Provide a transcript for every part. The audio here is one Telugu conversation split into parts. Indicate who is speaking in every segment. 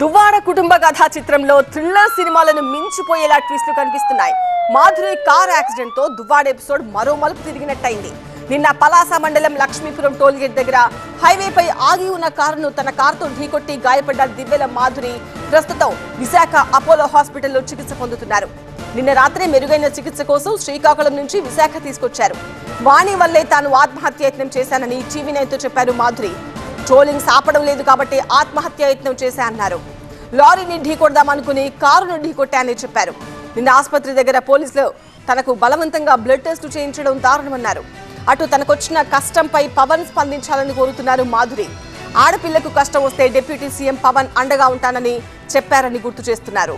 Speaker 1: దువ్వాడ కుటుంబ కథా చిత్రంలో థ్రిల్లర్ సినిమాలను మించిపోయేలా ట్విస్టులు కనిపిస్తున్నాయి. మాధురి కార్ యాక్సిడెంట్తో దువ్వాడ ఎపిసోడ్ మరో మలుపు తిరిగినట్టయింది. నిన్న పలాస మండలం లక్ష్మీపురం టోల్ గేట్ దగ్గర హైవేపై ఆగి ఉన్న కారును తన కారుతో ఢీకొట్టి గాయపడ్డ దివ్యల మాధురి ప్రస్తుతం విశాఖ అపోలో హాస్పిటల్లో చికిత్స పొందుతున్నారు. నిన్న రాత్రి మెరుగైన చికిత్స కోసం శ్రీకాకుళం నుంచి విశాఖ తీసుకొచ్చారు. వాణి వల్లే తాను ఆత్మహత్య యత్నం చేశానని టీవీ నైన్తో చెప్పారు మాధురి. ట్రోలింగ్ సాపడం లేదు కాబట్టి ఆత్మహత్య యత్నం చేశా అన్నారు లారీని ఢీకొడదామనుకుని కారును ఢీకొట్టానని చెప్పారు. నిన్న ఆసుపత్రి దగ్గర పోలీసులు తనకు బలవంతంగా బ్లడ్ టెస్టు చేయించడం దారుణమన్నారు. అటు తనకొచ్చిన కష్టంపై పవన్ స్పందించాలని కోరుతున్నారు మాధురి. ఆడపిల్లకు కష్టం వస్తే డిప్యూటీ సీఎం పవన్ అండగా ఉంటానని చెప్పారని గుర్తు చేస్తున్నారు.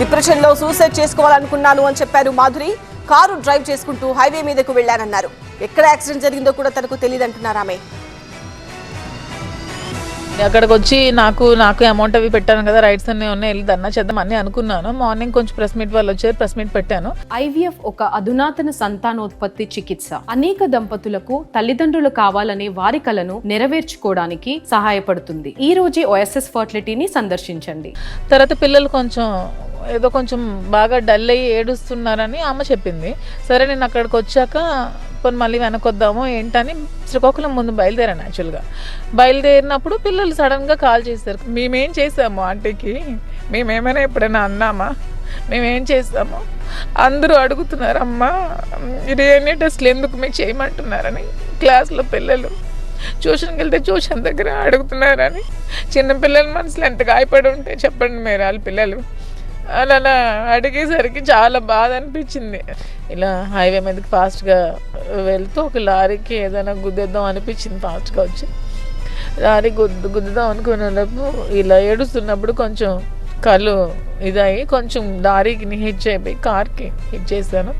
Speaker 1: డిప్రెషన్లో సూసైడ్ చేసుకోవాలనుకున్నాను అని చెప్పారు మాధురి. కారు డ్రైవ్ చేసుకుంటూ హైవే మీదకు వెళ్ళానన్నారు ఎక్కడ యాక్సిడెంట్ జరిగిందో కూడా తనకు తెలియదంటున్నారు ఆమె.
Speaker 2: అక్కడికి వచ్చి నాకు నాకు అమౌంట్ అవి పెట్టాను కదా రైట్స్ అన్నీ ఉన్నాయి వెళ్ళి ధర్నా చేద్దాం అని అనుకున్నాను. మార్నింగ్ కొంచెం ప్రెస్ మీట్ వాళ్ళు వచ్చారు ప్రెస్ మీట్ పెట్టాను.
Speaker 3: ఐవీఎఫ్ ఒక అధునాతన సంతానోత్పత్తి చికిత్స. అనేక దంపతులకు తల్లిదండ్రులు కావాలనే వారి కలను నెరవేర్చుకోవడానికి సహాయపడుతుంది. ఈ రోజే ఓఎస్ఎస్ ఫర్టిలిటీని సందర్శించండి.
Speaker 2: తర్వాత పిల్లలు కొంచెం ఏదో కొంచెం బాగా డల్ అయ్యి ఏడుస్తున్నారని ఆమె చెప్పింది. సరే నేను అక్కడికి వచ్చాక తీసుకొని మళ్ళీ వెనకొద్దాము ఏంటని శ్రీకాకుళం ముందు బయలుదేరాను యాక్చువల్గా బయలుదేరినప్పుడు పిల్లలు సడన్గా కాల్ చేశారు. మేమేం చేసాము ఆంటీకి? మేమేమైనా ఎప్పుడైనా అన్నామా? మేమేం చేసాము అందరూ అడుగుతున్నారు అమ్మా డిఎన్ఏ టెస్ట్లు ఎందుకు మీకు చేయమంటున్నారని క్లాస్లో పిల్లలు ట్యూషన్కి వెళ్తే ట్యూషన్ దగ్గర అడుగుతున్నారని చిన్నపిల్లల మనసులో ఎంత గాయపడి ఉంటే చెప్పండి మీరు వాళ్ళ పిల్లలు. అలా అలా అడిగేసరికి చాలా బాధ అనిపించింది. ఇలా హైవే మీదకి ఫాస్ట్గా వెళ్తూ ఒక లారీకి ఏదైనా గుద్దేద్దాం అనిపించింది ఫాస్ట్గా వచ్చి. లారీ గుద్దు గుద్దుదాం అనుకునేటప్పుడు ఇలా ఏడుస్తున్నప్పుడు కొంచెం కళ్ళు ఇదయ్యి కొంచెం లారీకి హిట్ చేయబోయి కార్కి హిట్ చేశాను.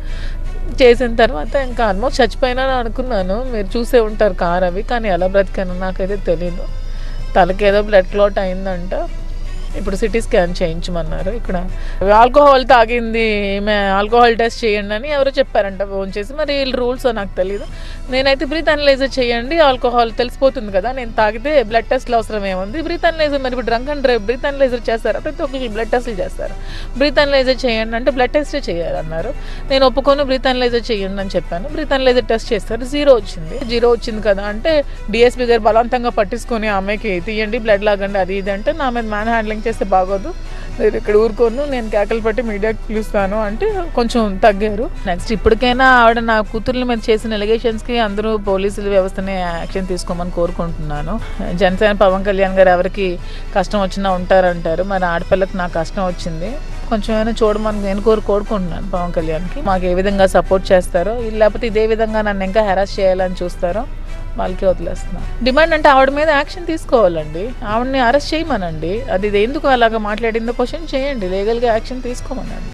Speaker 2: చేసిన తర్వాత ఇంకా ఆల్మోస్ట్ చచ్చిపోయినా అనుకున్నాను. మీరు చూసే ఉంటారు కార్ అవి కానీ ఎలా బ్రతికాను నాకైతే తెలియదు తలకేదో బ్లడ్ క్లాట్ అయిందంట. ఇప్పుడు సిటీ స్కాన్ చేయించమన్నారు. ఇక్కడ ఆల్కహాల్ తాగింది ఈమె ఆల్కహాల్ టెస్ట్ చేయండి అని ఎవరో చెప్పారంట ఫోన్ చేసి. మరి వీళ్ళ రూల్స్ నాకు తెలియదు నేనైతే బ్రీత్ అనలైజర్ చేయండి ఆల్కహాల్ తెలిసిపోతుంది కదా నేను తాగితే బ్లడ్ టెస్ట్లు అవసరం ఏముంది? బ్రీత్ అనలైజర్ మరి ఇప్పుడు drunk and drive breath analyser చేస్తారా? ప్రతి ఒక్కరికి బ్లడ్ టెస్ట్లు చేస్తారు. బ్రీత్ అనలైజర్ చేయండి అంటే బ్లడ్ టెస్టే చేయాలన్నారు. నేను ఒప్పుకొని బ్రీత్ అనలైజర్ చేయండి అని చెప్పాను. బ్రీత్ అనలైజర్ టెస్ట్ చేస్తారు. జీరో వచ్చింది. జీరో వచ్చింది కదా అంటే డిఎస్పీ గారు బలవంతంగా పట్టించుకొని ఆమెకి తీయండి బ్లడ్ లాగండి అది ఇది అంటే నా మీద మ్యాన్ హ్యాండ్లింగ్ చేస్తే బాగోదు. నేను ఇక్కడ ఊరుకోను నేను కేకలు పట్టి మీడియాకి పిలుస్తాను అంటే కొంచెం తగ్గారు. నెక్స్ట్ ఇప్పటికైనా ఆవిడ నా కూతుర్ల మీద చేసిన ఎలిగేషన్స్కి అందరూ పోలీసుల వ్యవస్థని యాక్షన్ తీసుకోమని కోరుకుంటున్నాను. జనసేన పవన్ కళ్యాణ్ గారు ఎవరికి కష్టం వచ్చినా ఉంటారంటారు. మరి ఆడపిల్లకి నాకు కష్టం వచ్చింది. కొంచెం అయినా చూడమని నేను కోరు కోరుకుంటున్నాను పవన్ కళ్యాణ్కి. మాకు ఏ విధంగా సపోర్ట్ చేస్తారో లేకపోతే ఇదే విధంగా నన్ను ఇంకా హెరాస్ చేయాలని చూస్తారో వాళ్ళకి వదిలేస్తున్నాను డిమాండ్ అంటే ఆవిడ మీద యాక్షన్ తీసుకోవాలండి. ఆవిడని అరెస్ట్ చేయమనండి. అది ఎందుకు అలాగా మాట్లాడిందో క్వశ్చన్ చేయండి. లీగల్గా యాక్షన్ తీసుకోమనండి.